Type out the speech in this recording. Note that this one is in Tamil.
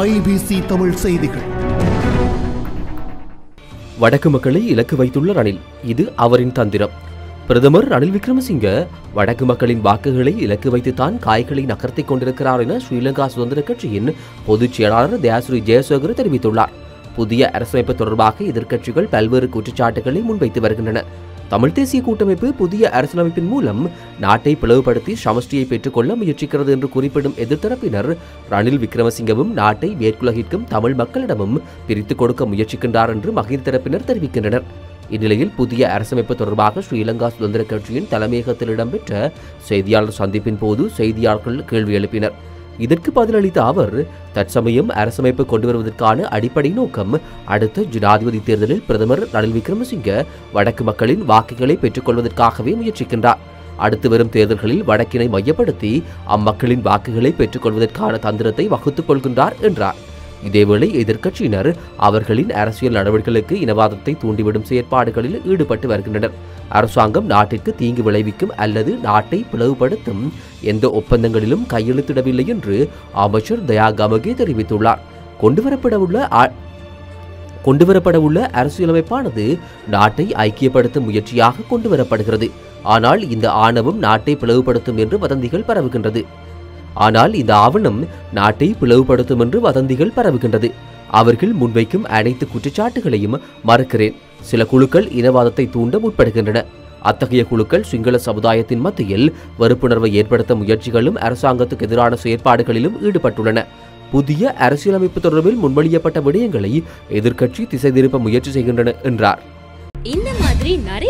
ஐபிசி தமிழ் செய்திகள். வடக்கு மக்களை இலக்கு வைத்துள்ள ரணில். இது அவரின் தந்திரம். பிரதமர் ரணில் விக்ரமசிங்க வடக்கு மக்களின் வாக்குகளை இலக்கு வைத்துத்தான் காய்களை நகர்த்திக் கொண்டிருக்கிறார் என ஸ்ரீலங்கா சுதந்திர கட்சியின் பொதுச் செயலாளர் தயாஸ்ரீ ஜெயசேகர் தெரிவித்துள்ளார். புதிய அரசமைப்பு தொடர்பாக எதிர்க்கட்சிகள் பல்வேறு குற்றச்சாட்டுகளை முன்வைத்து வருகின்றன. தமிழ் தேசிய கூட்டமைப்பு புதிய அரசியலமைப்பின் மூலம் நாட்டை பிளவுபடுத்தி சமஷ்டியை பெற்றுக்கொள்ள முயற்சிக்கிறது என்று குறிப்பிடும் எதிர்த்தரப்பினர் ரணில் விக்ரமசிங்கவும் நாட்டை மேற்குலகிற்கும் தமிழ் மக்களிடமும் பிரித்துக் கொடுக்க முயற்சிக்கின்றார் என்று மகிழ் தரப்பினர் தெரிவிக்கின்றனர். இந்நிலையில் புதிய அரசமைப்பு தொடர்பாக ஸ்ரீலங்கா சுதந்திர கட்சியின் தலைமையகத்தில் இடம்பெற்ற செய்தியாளர் சந்திப்பின் போது செய்தியாளர்கள் கேள்வி எழுப்பினர். இதற்கு பதிலளித்த அவர் தற்சமயம் அரசமைப்பு கொண்டு வருவதற்கான அடிப்படை நோக்கம் அடுத்த ஜனாதிபதி தேர்தலில் பிரதமர் ரணில் விக்ரமசிங்க வடக்கு மக்களின் வாக்குகளை பெற்றுக்கொள்வதற்காகவே முயற்சிக்கின்றார். அடுத்து வரும் தேர்தல்களில் வடக்கினை மையப்படுத்தி அம்மக்களின் வாக்குகளை பெற்றுக்கொள்வதற்கான தந்திரத்தை வகுத்துக் கொள்கின்றார் என்றார். இதேவேளை எதிர்க்கட்சியினர் அவர்களின் அரசியல் நடவடிக்கைகளுக்கு இனவாதத்தை தூண்டிவிடும் செயற்பாடுகளில் ஈடுபட்டு வருகின்றனர். அரசாங்கம் நாட்டிற்கு தீங்கு விளைவிக்கும் அல்லது நாட்டை பிளவுபடுத்தும் எந்த ஒப்பந்தங்களிலும் கையெழுத்திடவில்லை என்று அமைச்சர் தயா கமகே தெரிவித்துள்ளார். கொண்டுவரப்படவுள்ள கொண்டுவரப்படவுள்ள அரசியலமைப்பானது நாட்டை ஐக்கியப்படுத்தும் முயற்சியாக கொண்டுவரப்படுகிறது. ஆனால் இந்த ஆணவம் நாட்டை பிளவுபடுத்தும் என்று வதந்திகள் பரவுகின்றது. ஆனால் இந்த ஆவணம் நாட்டை பிளவுபடுத்தும் என்று வதந்திகள் பரவுகின்றது. அவர்கள் முன்வைக்கும் அனைத்து குற்றச்சாட்டுகளையும் மறுக்கிறேன். சில குழுக்கள் இனவாதத்தை தூண்ட முற்படுகின்றன. அத்தகைய குழுக்கள் சிங்கள சமுதாயத்தின் மத்தியில் வெறுப்புணர்வை ஏற்படுத்த முயற்சிகளும் அரசாங்கத்துக்கு எதிரான செயற்பாடுகளிலும் ஈடுபட்டுள்ளன. புதிய அரசியலமைப்பு தொடர்பில் முன்மொழியப்பட்ட விடயங்களை எதிர்க்கட்சி திசை திருப்ப முயற்சி செய்கின்றன என்றார். இந்த மாதிரி நிறைய